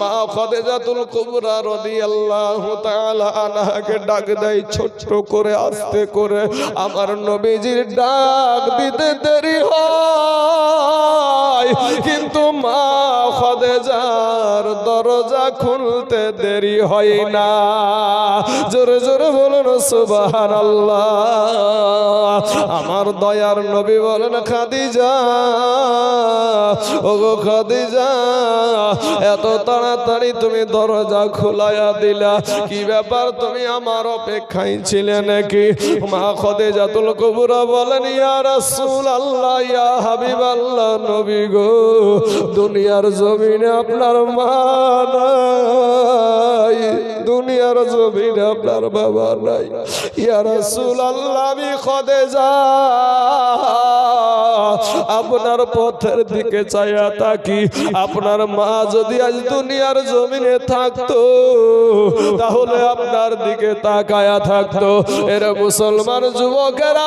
মা খাদিজাতুল কুবরা রাদিয়াল্লাহু তাআলা আনহাকে ডাক দেয়, ছোট্ট করে, আস্তে করে। আমার নবীজির ডাক দিতে দেরি হয়। কিন্তু মা খাদিজার দরজা খুলতে দেরি হয় না। জোরে জোরে বলুন, সুবহানাল্লাহ। আমার দয়ার নবী বলেন, খাদিজা, ওগো খাদিজা এত তাড়াতাড়ি তুমি দরজা খোলাইয়া দিলা। কি ব্যাপার তুমি আমার অপেক্ষায় ছিলে নাকি? মা খদে জাতুল কবুরা বলেন, ইয়া রাসূলুল্লাহ, ইয়া হাবিবাল্লাহ, নবী গো, দুনিয়ার জমিনে আপনার মা দুনিয়ার জমিনে আপনার বাবা নাই। আমি যা আপনার পথের দিকে চাইয়া থাকি। আপনার মা যদি আজ দুনিয়ার জমিনে থাকতো, তাহলে আপনার দিকে তাকায়া থাকতো। এরা মুসলমান যুবকেরা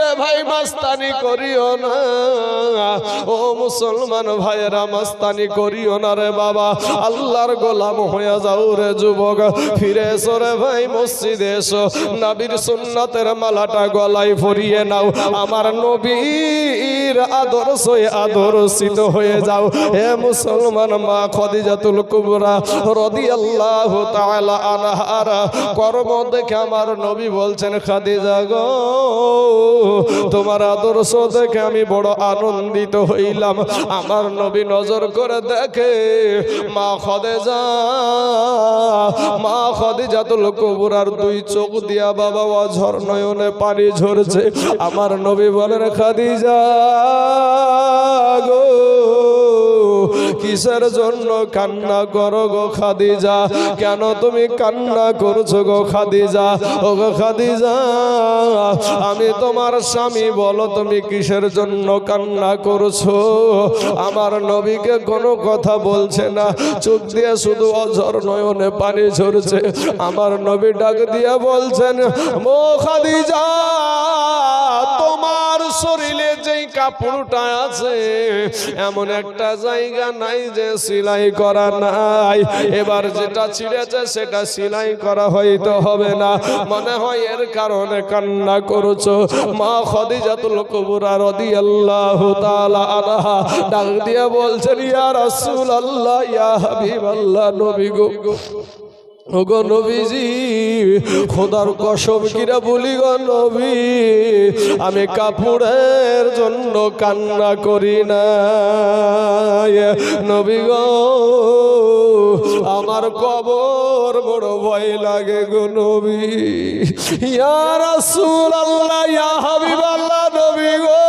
ভাই, মাস্তানি করিও না। ও মুসলমান ভাইয়েরা, মাস্তানি করিও না রে বাবা। আল্লাহর গোলাম হয়ে যাও রে যুবক। ফিরে এসো রে ভাই, মসজিদে এসো। নবীর সুন্নতের মালাটা গলায় পরিয়ে নাও। আমার নবীর আদর্শ আদর্শিত হয়ে যাও। হে মুসলমান মা খদিজাতুল কুবরা রাদিয়াল্লাহু তাআলা আনহার কর্ম দেখে আমার নবী বলছেন, খাদিজা গো তোমার আদর্শ দেখে আমি বড় আনন্দিত হইলাম। আমার নবী নজর করে দেখে, মা খদে যা মা খদিজাতুল কুবরার দুই চোখ দিয়া বাবা ও ঝর্ণয়নে পানি ঝরছে। আমার নবী বলেন, খাদিজা গো। কিসের জন্য কান্না করো গো খাদিজা? কেন তুমি কান্না করছ গো খাদিজা? ও গো খাদিজা, আমি তোমার স্বামী বলো, তুমি কিসের জন্য কান্না করছ? আমার নবীকে কোনো কথা বলছে না। চোখ দিয়ে শুধু অঝর নয়নে পানি ঝরছে। আমার নবী ডাক দিয়ে বলছেন, মো খাদিজা, তোমার শরীরে যেই কাপড়টা আছে, এমন একটা জায়গা নাই যে সিলাই করা নাই। এবার যেটা ছিঁড়েছে সেটা সিলাই করা হয়তো হবে না। মনে হয় এর কারণে কান্না করছ। মা খদিজাতুল কুবরা রাদিয়াল্লাহু তাআলা আনহা ডাক দিয়ে বলছেন, ইয়া রাসূলুল্লাহ, ইয়া হাবিবাল্লাহ, নবী গো। ওগো নবীজি, খোদার কসম কিরা বলি গো নবী, আমি কাপড়ের জন্য কান্না করি না নবী গো, আমার কবর বড় ভয় লাগে গো নবী। ইয়া রাসূলুল্লাহ, ইয়া হাবিবাল্লাহ নবী গো,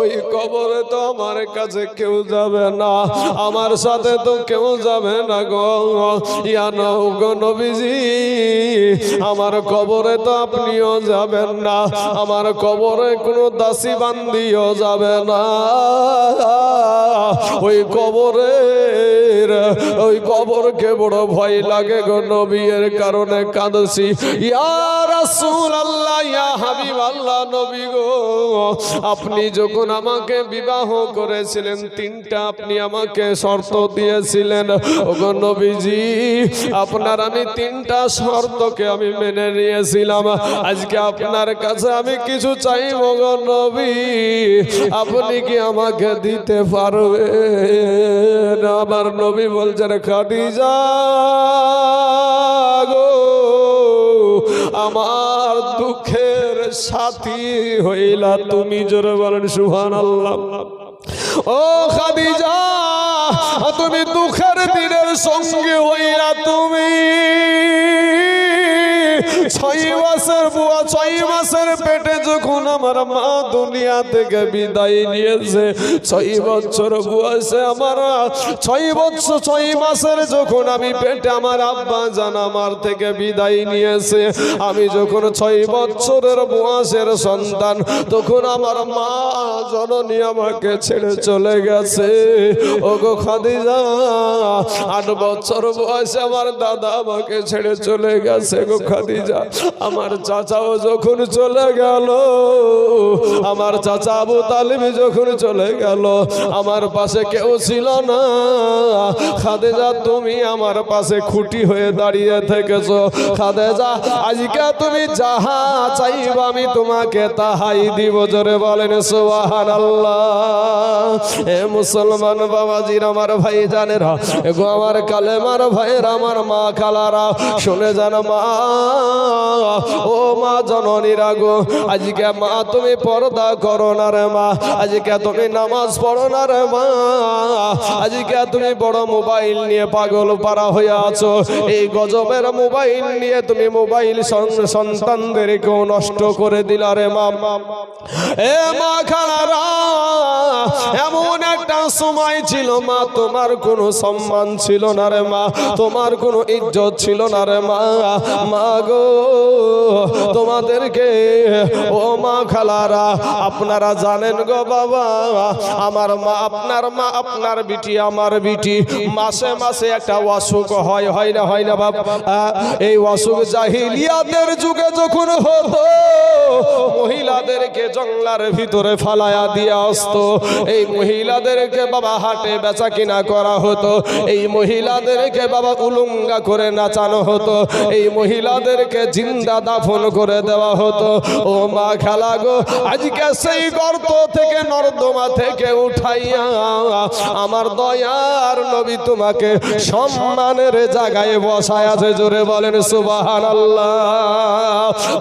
ওই কবরে তো আমার কাছে কেউ যাবে না। আমার সাথে তো কেউ যাবে না গো। ইয়া নও গো নবীজি, আমার কবরে তো আপনিও যাবেন না। আমার কবরে কোনো দাসী বান্দিও যাবে না। ওই কবরের, ওই কবরকে বড় ভয় লাগে গো নবীর কারণে কাঁদছি। রাসূলুল্লাহ, ইয়া হাবিবাল্লাহ নবী গো, আপনি যখন আমাকে বিবাহ করেছিলেন, তিনটা আপনি আমাকে শর্ত দিয়েছিলেন। ওগো নবীজি, আপনার আমি তিনটা শর্তকে আমি মেনে নিয়েছিলাম। আজকে আপনার কাছে আমি কিছু চাইব গো নবী, আপনি কি আমাকে দিতে পারবেন? আমার নবী বলছেন, খাদিজা গো, আমার দুঃখের সাথী হইলা তুমি। জোরে বলেন সুহান আল্লাহ ও খাদিজা তুমি দুঃখের দিনের সঙ্গে হইয়া তুমি। ছয় মাসের ছয় মাসের পেটে যখন আমার মা দুনিয়া থেকে বিদায় নিয়েছে, ছয় বছর বয়সে আমার, ছয় বছর, ছয় মাসের যখন আমি পেটে আমার আব্বা জান আমার থেকে বিদায় নিয়েছে, আমি যখন ছয় বছরের বয়সের সন্তান, তখন আমার মা জননী আমাকে ছেড়ে চলে গেছে। ও গো খাদিজা, আট বছর বয়সে আমার দাদা আমাকে ছেড়ে চলে গেছে গো খাদিজা। আমার চাচাও যখন চলে গেল, আমার চাচা আবু তালিম যখন চলে গেল, আমার পাশে কেউ ছিল না। খাদেজা, তুমি আমার পাশে খুঁটি হয়ে দাঁড়িয়ে থেকেছো। খাদেজা, আজকে তুমি যাহা চাইবা আমি তোমাকে তাহাই দিব। জোরে বলেন সোহান আল্লাহ এ মুসলমান বাবাজির, আমার ভাই জানেরা এগো আমার কালেমার ভাইয়ের, আমার মা খালারা শুনে যান মা। ও মা জননীরা গো, আজকে মা, তুমি পর্দা করো না রে মা, আজকে তুমি নামাজ পড়ো না রে মা, আজকে তুমি বড় মোবাইল নিয়ে পাগল পারা হয়ে আছো, এই গজবের মোবাইল নিয়ে তুমি মোবাইল সন- সন্তানদেরকেও নষ্ট করে দিলা রে মা। এ মা খালারা, এমন একটা সময় ছিল মা, তোমার কোনো সম্মান ছিল না রে মা, তোমার কোনো ইজ্জত ছিল না রে মা। মা গো তোমাদেরকে, ও মা খালারা, আপনারা জানেন গো বাবা, আমার মা, আপনার মা, আপনার বিটি, আমার বিটি, মাসে মাসে একটা অসুখ হয় হয় না হয় না বাবা এই অসুখ জাহিলিয়াতের যুগে যখন হতো, মহিলাদেরকে জঙ্গলার ভিতরে ফালায়া দিয়ে আসতো। এই মহিলাদেরকে বাবা হাটে বেচা কিনা করা হতো। এই মহিলাদেরকে বাবা উলুঙ্গা করে নাচানো হতো। এই মহিলাদেরকে জিন্দা দাফন করে দেওয়া হতো। ও মা খেলা গো, আজকে সেই গর্ত থেকে নর্দমা থেকে উঠাইয়া আমার দয়ার নবী তোমাকে সম্মানের জায়গায় বসায় আছে। জোরে বলেন সুবাহান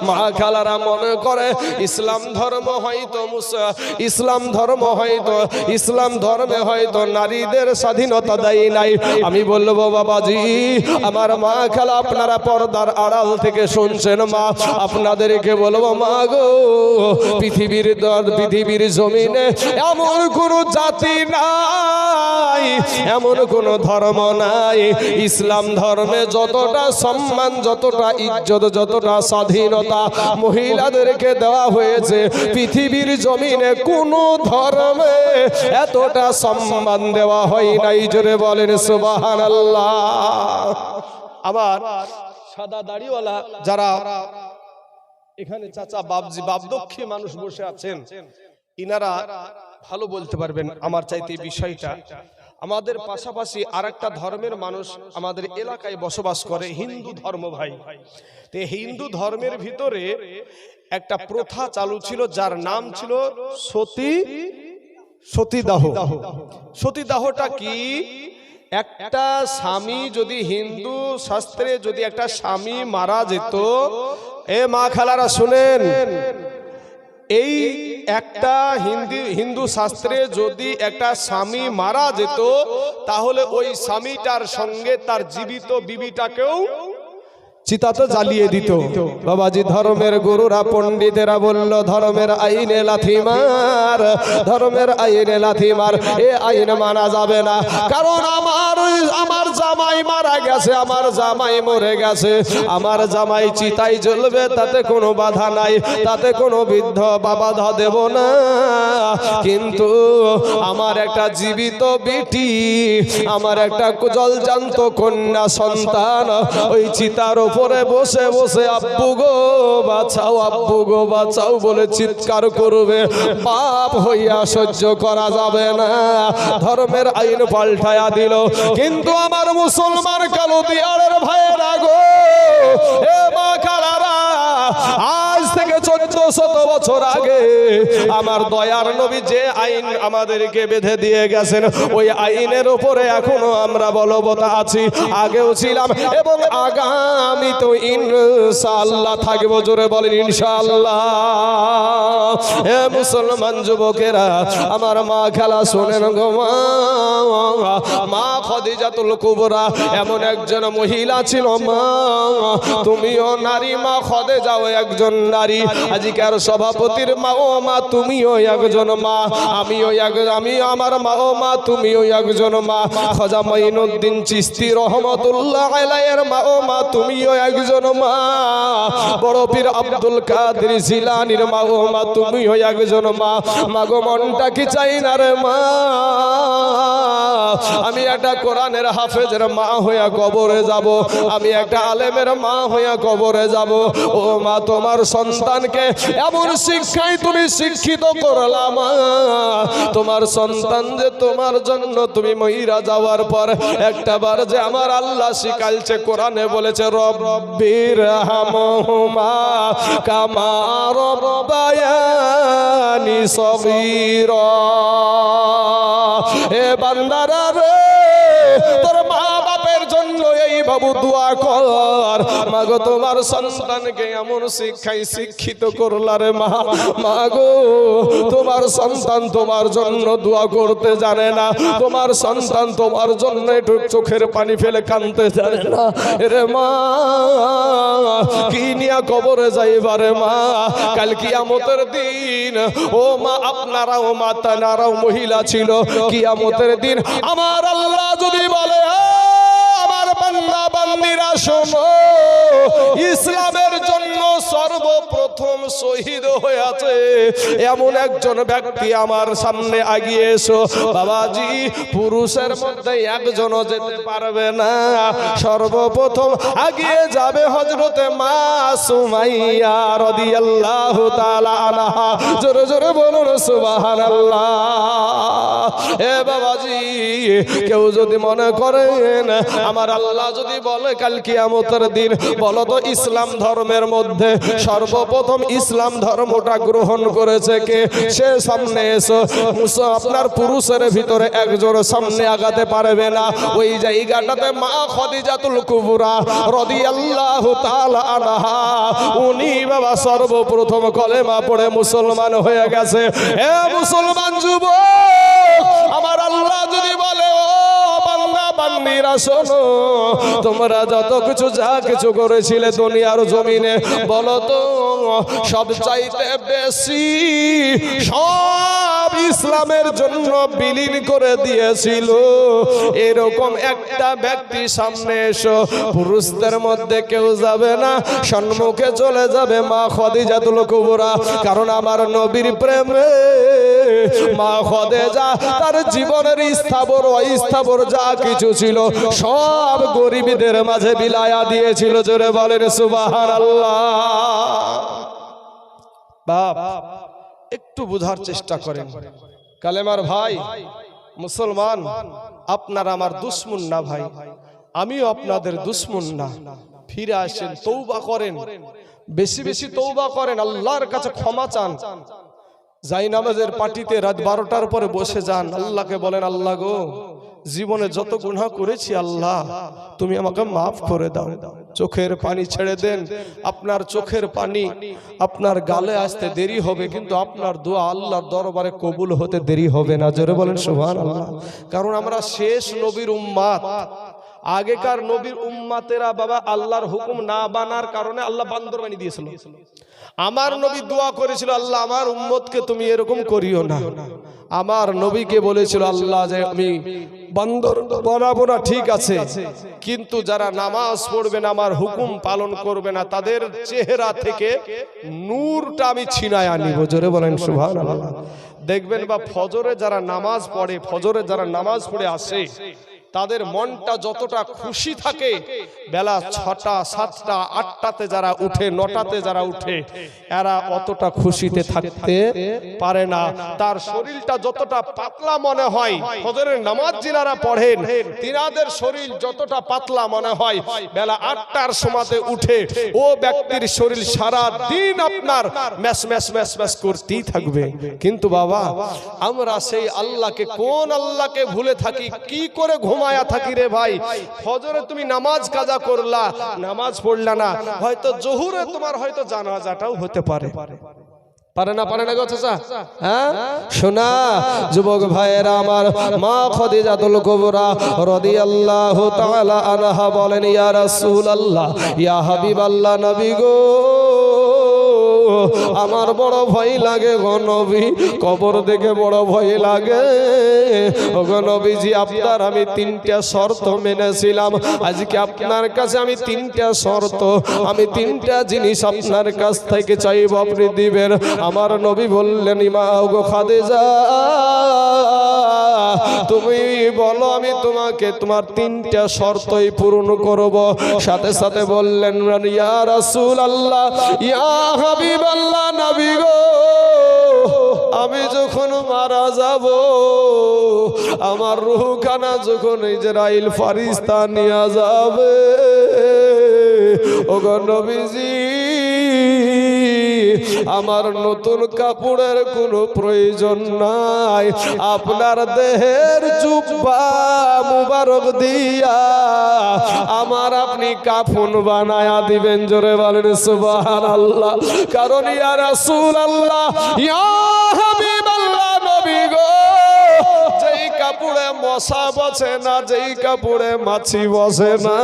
মা খালারা মনে করে, ইসলাম ধর্ম হয়তো মুসা- ইসলাম ধর্ম হয়তো, ইসলাম ধর্মে হয়তো নারীদের স্বাধীনতা দেয় নাই। আমি বলব, বাবাজি, আমার মা খালা আপনারা পর্দার আড়াল থেকে শুনছেন মা আপনাদেরকে বলব, মা গো, পৃথিবীর দ- পৃথিবীর জমিনে এমন কোন জাতি নাই, এমন কোন ধর্ম নাই। ইসলাম ধর্মে যতটা সম্মান, যতটা ইজ্জত, যতটা স্বাধীনতা মহিলাদেরকে দেওয়া হয়েছে, পৃথিবীর জমিনে কোন ধর্মে এতটা সম্মান দেওয়া হয় নাই। জোরে বলেন সুবাহান আবার সাদা দাড়িওয়ালা যারা এখানে চাচা বাবজি বাবদক্ষী মানুষ বসে আছেন। ইনারা ভালো বলতে পারবেন আমার চাইতে বিষয়টা। আমাদের পাশাপাশি আরেকটা ধর্মের মানুষ আমাদের এলাকায় বসবাস করে, হিন্দু ধর্ম ভাই। হিন্দু ধর্মের ভিতরে একটা প্রথা চালু ছিল, যার নাম ছিল সতী সতীদাহ। সতীদাহটা কি? একটা স্বামী যদি হিন্দু শাস্ত্রে যদি একটা স্বামী মারা যেত এ মা খালারা, শুনেন। এই একটা হিন্দি, হিন্দু শাস্ত্রে যদি একটা স্বামী মারা যেত, তাহলে ওই স্বামীটার সঙ্গে তার জীবিত বিবিটাকেও চিতাতে জ্বালিয়ে দিত। বাবাজি ধর্মের গুরুরা পণ্ডিতেরা বলল, ধর্মের আইনে লাথিমার ধর্মের আইনে লাথিমার এ আইন মানা যাবে না। কারণ আমার আমার জামাই মারা গেছে, আমার জামাই মরে গেছে। আমার জামাই চিতাই জ্বলবে, তাতে কোনো বাধা নাই, তাতে কোনো বৃদ্ধ বাধা দেব না। কিন্তু আমার একটা জীবিত বেটি, আমার একটা জলজান্ত কন্যা সন্তান, ওই চিতার উপরে বসে বসে, আব্বু গো, বাঁচাও, আব্বু গো, বাঁচাও বলে চিৎকার করবে। পাপ হইয়া সহ্য করা যাবে না। ধর্মের আইন পাল্টায়া দিল। কিন্তু আমার মুসলমান কালো দিয়ারের ভাইয়েরা গো, এ মা কালারা থেকে চোদ্দ বছর আগে আমার দয়ার যে আইন আমাদেরকে বেঁধে দিয়ে গেছেন, ওই আইনের উপরে এখনও আমরা বলবৎ আছি। আগেও ছিলাম এবং আগামী তো জোরে বলেন মুসলমান যুবকেরা, আমার মা খেলা শোনেন গো মা। মা খদিজাতুল কুবরা, এমন একজন মহিলা ছিল মা। তুমিও নারী, মা খদে যাও একজন নারী। আজকের সভাপতির মা ও মা, তুমিও একজন মা। আমিও এক আমি আমার মা ও মা, তুমিও একজন মা। খজা মাইনুদ্দিন চিস্তি রহমতুল্লাহ আলাইয়ের মা ও মা, তুমিও একজন মা। বড় পীর আব্দুল কাদের জিলানির মা ও মা, তুমিও একজন মা। মাগো মনটা কি চাই না রে মা? আমি একটা কোরআনের হাফেজের মা হইয়া কবরে যাব। আমি একটা আলেমের মা হইয়া কবরে যাব। ও মা, তোমার সন্তানকে এমন শিক্ষায় তুমি শিক্ষিত করলাম। তোমার সন্তান যে তোমার জন্য তুমি মহিরা যাওয়ার পর একটা বার যে আমার আল্লাহ শিখাইছে, কোরআনে বলেছে রব্বির হামহুমা কামা রব্বায়ানি সগীরা। এ বান্দারা রে, তোর বাবু দোয়া কর। মাগো, তোমার সন্তানকে এমন শিক্ষায় শিক্ষিত করলারে মা। মাগো, তোমার সন্তান তোমার জন্য দোয়া করতে জানে না। তোমার সন্তান তোমার জন্য একটু চোখের পানি ফেলে কানতে জানে না। রে মা, কি নিয়া কবরে যাইবারে মা? কাল কিয়ামতের দিন, ও মা, আপনারাও মা, তানারাও মহিলা ছিল। কিয়ামতের দিন আমার আল্লাহ যদি বলে আমার বান্দা বান্দিরা, শোনো। ইসলামের জন্য সর্বপ্রথম শহীদ হয়েছে। এমন একজন ব্যক্তি আমার সামনে আগিয়ে এসো। বাবাজি, পুরুষের মধ্যে একজনও যেতে পারবে না। সর্বপ্রথম আগিয়ে যাবে হজরতে জোরে জোরে বলুন, সুবহানাল্লাহ। এ বাবাজি, কেউ যদি মনে করেন, আমার আল্লাহ যদি বলে, কাল কিয়ামতের দিন। বলো তো, ইসলাম ধর্মের মধ্যে সর্বপ্রথম ইসলাম ধর্মটা গ্রহণ করেছে কে? সে সামনে এসো। আপনার পুরুষের ভিতরে একজন সামনে আগাতে পারবে না। ওই জায়গাটাতে মা খদিজাতুল কুবরা রাদিয়াল্লাহু তাআলা আনহা। উনি বাবা সর্বপ্রথম কলেমা পড়ে মুসলমান হয়ে গেছে। হে মুসলমান যুবক, আমার আল্লাহ যদি বলে, ও বান্দিরা শোনো তোমরা যত কিছু, যা কিছু করেছিলে দুনিয়ার জমিনে, বলো তো সব চাইতে বেশি সব ইসলামের জন্য বিলীন করে দিয়েছিল। এরকম একটা ব্যক্তি সামনে এসো, পুরুষদের মধ্যে কেউ যাবে না সম্মুখে চলে যাবে মা খদিজাতুল কুবরা। কারণ আমার নবীর প্রেমে মা খদেজা তার জীবনের স্থাবর, অস্থাবর যা কিছু ছিল সব গরিবদের মাঝে বিলায়া দিয়েছিল। জোরে বলেন সুবাহান একটু বোঝার চেষ্টা করেন। কালেমার ভাই, মুসলমান, আপনার আমার দুশ্মন না ভাই। আমিও আপনাদের দুশ্মন না। ফিরে আসেন তৌবা করেন। বেশি বেশি তৌবা করেন, আল্লাহর কাছে ক্ষমা চান। যাই নামাজের পার্টিতে রাত বারোটার পরে বসে যান। আল্লাহকে বলেন, আল্লাহ গো জীবনে যত গুনাহ করেছি আল্লাহ, তুমি আমাকে মাফ করে দাও। চোখের পানি ছেড়ে দেন। আপনার চোখের পানি আপনার গালে আসতে দেরি হবে, কিন্তু আপনার দোয়া আল্লাহর দরবারে কবুল হতে দেরি হবে না। জোরে বলেন সুবহান আল্লাহ কারণ আমরা শেষ নবীর উম্মাত। আগেকার নবীর উম্মাতেরা বাবা আল্লাহর হুকুম না বানার কারণে আল্লাহ বান্দর বানিয়ে দিয়েছিল। আমার নবী দোয়া করেছিল আল্লাহ আমার উম্মতকে তুমি এরকম করিও না। আমার নবীকে বলেছিল আল্লাহ যে আমি বান্দর বানাবো না ঠিক আছে। কিন্তু যারা নামাজ পড়বে না আমার হুকুম পালন করবে না তাদের চেহারা থেকে নূরটা আমি ছিনায় আনিব। জোরে বলেন সুবহানাল্লাহ। দেখবেন বা ফজরে যারা নামাজ পড়ে ফজরে যারা নামাজ পড়ে আসে তাদের মনটা যতটা খুশি থাকে বেলা ছটা সাতটা আটটাতে যারা উঠে নটাতে যারা উঠে এরা অতটা খুশিতে থাকতে পারে না। তার শরীরটা যতটা পাতলা মনে হয় ফজরের নামাজ যিনারা পড়েন তিনাদের শরীর যতটা পাতলা মনে হয় বেলা আটটার সময়তে উঠে ও ব্যক্তির শরীর সারা দিন আপনার ম্যাস ম্যাস ম্যাস ম্যাস করতেই থাকবে। কিন্তু বাবা আমরা সেই আল্লাহকে কোন আল্লাহকে ভুলে থাকি কি করে ঘুমায়া থাকি রে ভাই। ফজরে তুমি নামাজ কাজা করলা, নামাজ পড়লা না। হয়তো জহুরে তোমার হয়তো জানাজাটাও হতে পারে। পারে না পারে না হ্যাঁ? ইয়া রাসূলুল্লাহ, ইয়া নবী গো। আমার বড় ভয় লাগে গো নবী। কবর দেখে বড় ভয় লাগে। ও গো আপনার আমি তিনটা শর্ত মেনেছিলাম। আজকে আপনার কাছে আমি তিনটা শর্ত। আমি তিনটা জিনিস আপনার কাছ থেকে চাইব, আপনি দিবেন। আমার নবী বললেন ইমা গো খাদেজা, তুমি বলো, আমি তোমাকে তোমার তিনটা শর্তই পূরণ করব। সাথে সাথে বললেন, ইয়া রাসূল আল্লাহ ইয়া হাবিব আল্লাহ নাবি গো, আমি যখন মারা যাব, আমার রুহখানা যখন ইসরাইল ফারিস্তা নিয়ে যাবে, ওগো নবীজি আমার নতুন কাপড়ের কোনো প্রয়োজন নাই। আপনার দেহের চুপা মুবারক দিয়া। আমার আপনি কাফন বানায়া দিবেন, জোরে বলেন সুবাহ আল্লাহ কারণ ইয়া রাসূল আল্লাহ ইয়া কাপড়ে মশা বসে না, যেই কাপড়ে মাছি বসে না,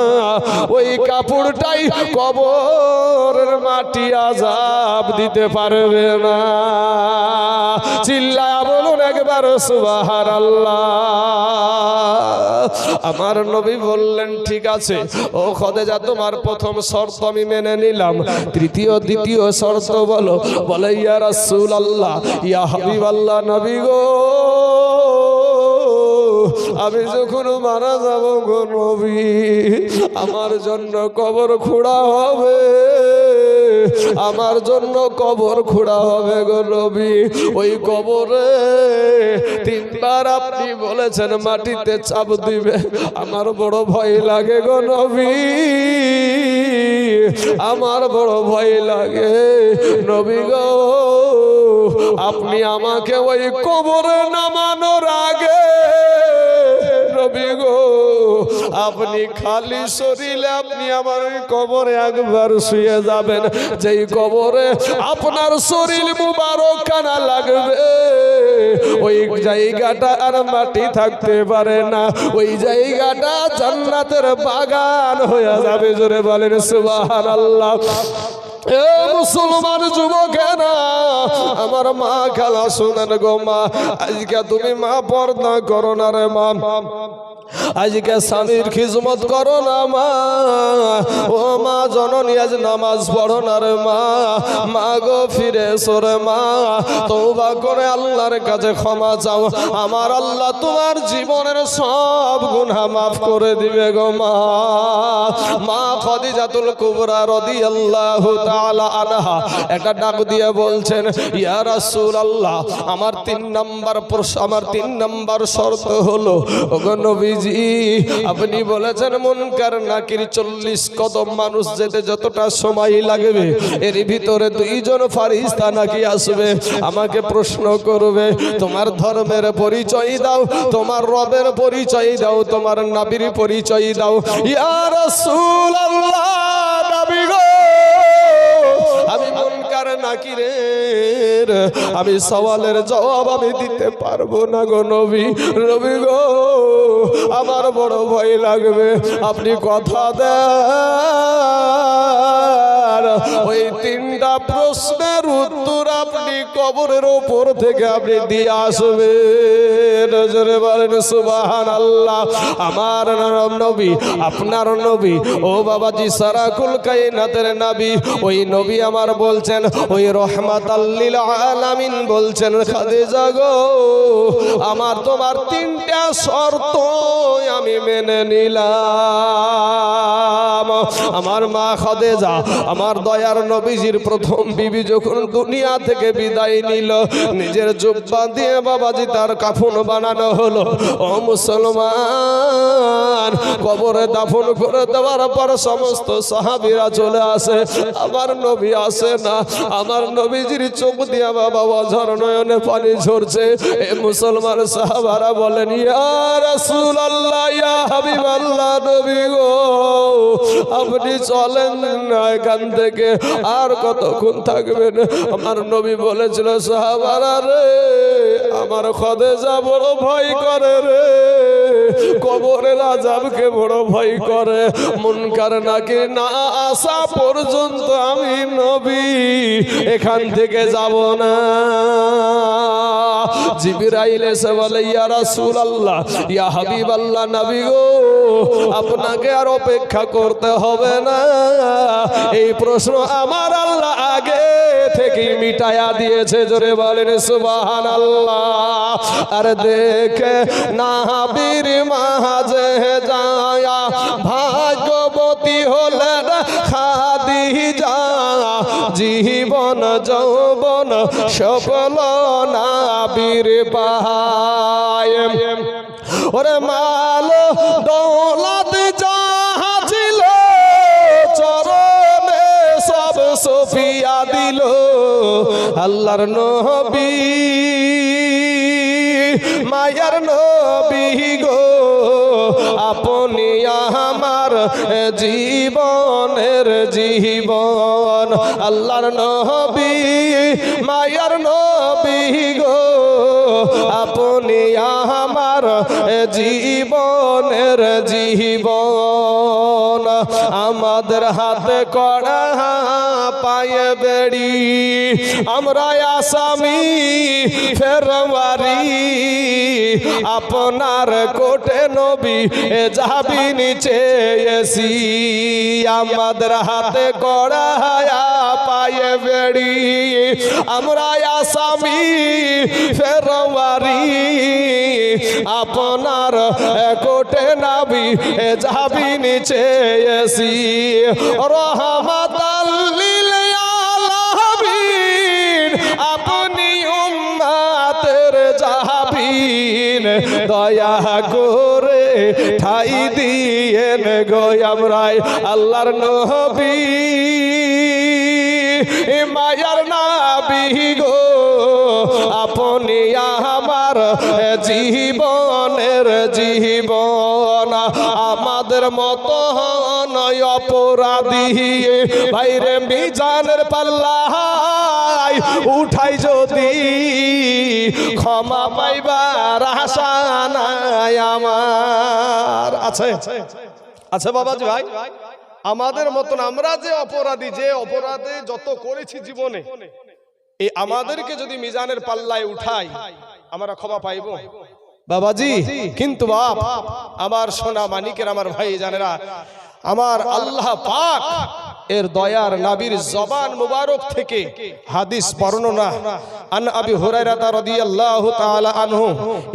ওই কাপড়টাই কবরের মাটি আজাব দিতে পারবে না। চিল্লায়া বলুন একবার সুবাহার আল্লাহ আমার নবী বললেন, ঠিক আছে, ও খদেজা, তোমার প্রথম শর্ত আমি মেনে নিলাম। তৃতীয়, দ্বিতীয় শর্ত বলো। বলে, ইয়া রাসূল আল্লাহ ইয়া হাবিব আল্লাহ নবী গো। আমি যখন মারা যাব গো নবী, আমার জন্য কবর খোঁড়া হবে। আমার জন্য কবর খোঁড়া হবে গো নবী। ওই কবরে তিনবার আপনি বলেছেন মাটিতে চাপ দিবে। আমার বড় ভয় লাগে গো নবী। আমার বড় ভয় লাগে। নবী গো, আপনি আমাকে ওই কবরে নামানোর আগে নবী আপনি খালি শরীরে আপনি আমার কবরে একবার শুয়ে যাবেন। যেই কবরে আপনার শরীর মুবারক কানা লাগবে। ওই জায়গাটা আর মাটি থাকতে পারে না। ওই জায়গাটা জান্নাতের বাগান হয়ে যাবে। জোরে বলেন সুবহান আল্লাহ এ মুসলমান যুবকেরা, আমার মা খেলা শোনেন গো মা, আজকে তুমি মা পর্দা করো না রে মা। আজকে স্বামীর খিজমত করো না, মা। ও মা, জননী, আজ নামাজ পড়ো না রে, মা। মা গো, ফিরে সরে মা। তৌবা করে আল্লাহর কাছে ক্ষমা চাও। আমার আল্লাহ তোমার জীবনের সব গুনাহ মাফ করে দিবে গো, মা। মা খদিজাতুল কুবরা রাদিয়াল্লাহু তাআলা আনহা। একটা ডাক দিয়ে বলছেন, ইয়া রাসূলুল্লাহ, আমার তিন নাম্বার আমার তিন নাম্বার শর্ত হলো, ওগো নবীজি, আপনি বলেছেন, মুনকার, নাকির, চল্লিশ কদম মানুষ যেতে যতটা সময় লাগবে, এর ভিতরে দুইজন ফারিস্তা নাকি আসবে? আমাকে প্রশ্ন করবে, তোমার ধর্মের পরিচয় দাও, তোমার রবের পরিচয় দাও, তোমার নাবির পরিচয় দাও। ইয়া রাসূলুল্লাহ! আমি নাকি রে? আমি সওয়ালের জবাব আমি দিতে পারব না গো নবী নবী গো, আমার বড় ভয় লাগবে। আপনি কথা দেন। ওই তিনটা প্রশ্নের উত্তর আপনি কবরের ওপর থেকে আপনি দিয়ে আসবেন। জোরে বলেন সুবাহান আল্লাহ আমার নবী, আপনার নবী, ও বাবাজি সারাকুল কায়নাতের নবী, ওই নবী আমার বলছেন, ওই রহমাত আল্লিল আলামিন বলছেন, খাদিজা গো, আমার তোমার তিনটা শর্ত আমি মেনে নিলাম। আমার মা খাদেজা, আমার দয়ার নবীজির প্রথম বিবি যখন দুনিয়া থেকে বিদায় নিল, নিজের জুব্বা দিয়ে বাবাজি তার কাফন বানানো হলো। ও মুসলমান, কবরে দাফন করে দেওয়ার পর সমস্ত সাহাবিরা চলে আসে। আমার নবী আসে না, আমার নবীজির চোখ দিয়া বাবা অঝর নয়নে পানি ঝরছে। এ মুসলমান সাহাবারা বলেন, ইয়া রাসূলুল্লাহ, ইয়া হাবিবাল্লাহ নবী গো, আপনি চলেন না এখান থেকে আর কতক্ষণ থাকবেন? আমার নবী বলেছিল, সাহাবারা রে, আমার খদে যা বড় ভয় করে রে। কবরের আজাবকে বড় ভয় করে। মুনকার নাকি না আসা পর্যন্ত আমি নবী, এখান থেকে যাব না। আপনাকে আর অপেক্ষা করতে হবে না। এই প্রশ্ন আমার আল্লাহ আগে থেকেই মিটায়া দিয়েছে, জোরে বলেন সুবাহান আল্লাহ আর দেখে নাবির মাঝে যায়া ভাগ্যবতী হলেন খাদিজা। জীবন, যৌবন সফল নাবির পায়। ওরে মাল দৌলত যাহা ছিল, চরণে সব সফিয়া দিল। আল্লাহর নবী, মায়ার নবী আপনি আমার জীবনের জীবন। আল্লাহর নবী মায়ার নবী আপনি আমার জীবনের জীবন। আমাদের হাতে কড়া পায়ে বেড়ি। আমরা আসামি ফেরবারি আপনার কোটে নবী এ যাবি নিচে এসি। আমাদের হাতে কড়া পায়ে বেড়ি, আমরা আসামি ফেরবারি আপনার কোটে নাবি যাবি নিচে এসি। রহমত দয়া করে ঠাই দিয়েন গো আমরাই আল্লাহর নবী। মায়ার নাবি গো, আপনি আমার জীবনের জীবন, আমাদের মতো নয় অপরাধী। বাইরে মিজানের পাল্লায় উঠাই যদি, ক্ষমা পাইবার আশা নাই আমার। আছে আছে, বাবাজি ভাই। আমাদের মতন আমরা যে অপরাধী, যে অপরাধে যত করেছি জীবনে, এই আমাদেরকে যদি মিজানের পাল্লায় উঠাই, আমরা ক্ষমা পাইব। বাবাজি, কিন্তু বাপ, আমার সোনা মানিকের, আমার ভাই জানেরা, আমার আল্লাহ পাক এর দয়ার নাবির জবান মুবারক থেকে হাদিস বর্ণনা আন আবি হুরায়রা রাদিয়াল্লাহু তাআলা আনহু,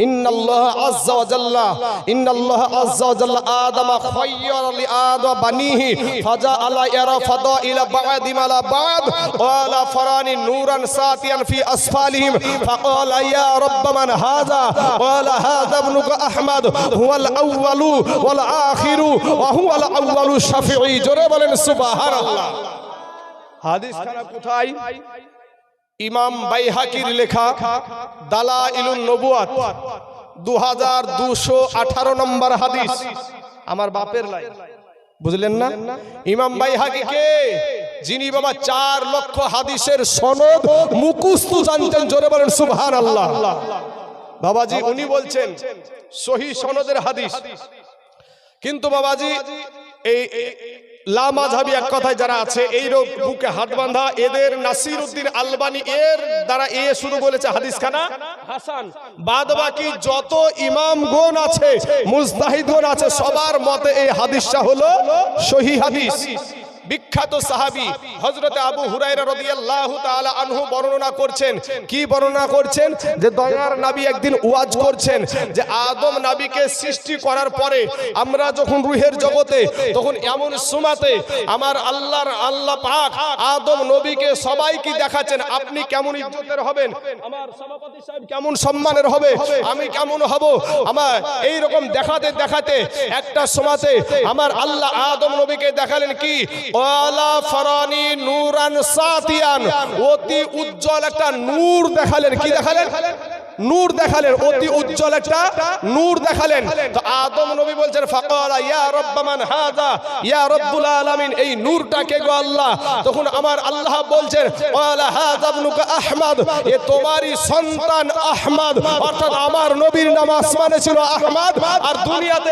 ইন্নাল্লাহ আযজা ওয়া জাল্লা, ইন্নাল্লাহ আযজা ওয়া জাল্লা আদম খায়য়ার লি আদম বানিহি ফাজা আলা ইয়ারা ফাদাইলা বা'দি মালা বা'দ, ওয়ালা ফারানি নূরান সাতিয়ান ফি আসফালিহিম, ফাকালা ইয়া রব্ব মান হাযা ওয়ালা হাযা ইবনুকা আহমদ, হুয়াল আউয়ালু ওয়াল আখিরু, ওয়া হুয়াল জোরে বলেন সুবহানাল্লাহ। হাদিস খানা কোথায়? ইমাম বাইহাকির লেখা দালা ইলুন নবুয়াত দু হাজার দুশো আঠারো নম্বর হাদিস। আমার বাপের লাই। বুঝলেন না? ইমাম বাইহাকি কে? যিনি বাবা চার লক্ষ হাদিসের সনদ মুকুস্তু জানতেন, জোরে বলেন সুবহান আল্লাহ বাবাজি, উনি বলছেন, সহি সনদের হাদিস। কিন্তু বাবাজি এই লামাঝাবি এক কথায় যারা আছে এই রোগ বুকে হাত বাঁধা, এদের নাসির উদ্দিন আলবানি এর দ্বারা এ শুরু বলেছে হাদিস খানা বাদ বাকি যত ইমাম গণ আছে, মুজতাহিদগণ আছে, সবার মতে এই হাদিসটা হলো সহি হাদিস। বিখ্যাত সাহাবী হযরতে আবু হুরায়রা রাদিয়াল্লাহু তাআলা আনহু বর্ণনা করছেন। কি বর্ণনা করছেন? যে দয়ার নবী একদিন ওয়াজ করছেন যে আদম নবীকে সৃষ্টি করার পরে আমরা যখন রুহের জগতে, তখন এমন সুমাতে আমার আল্লাহর আল্লাহ পাক আদম নবীকে সবাইকে দেখাচ্ছেন, আপনি কেমন ইজ্জতের হবেন? আমার সভাপতি সাহেব কেমন সম্মানের হবে? আমি কেমন হব? আমার এই রকম দেখাতে দেখাতে একটা সমাতে আমার আল্লাহ আদম নবীকে দেখালেন কি? ওয়ালা ফরানি সাতিয়ান। অতি উজ্জ্বল একটা নূর দেখালেন। কি দেখালেন? নূর দেখালেন। অতি উজ্জ্বল একটা নূর দেখালেন। তো আদম নবী বলছেন, ফাকালা ইয়া রব্বামান ইয়া রব্বুল আলামিন। এই নূরটা কে গো আল্লাহ? তখন আমার আল্লাহ বলছেন, ওয়ালা ইবনুকা আহমদ। এ তোমারই সন্তান আহমদ। অর্থাৎ আমার নবীর নাম আসমানে ছিল আহমদ। আর দুনিয়াতে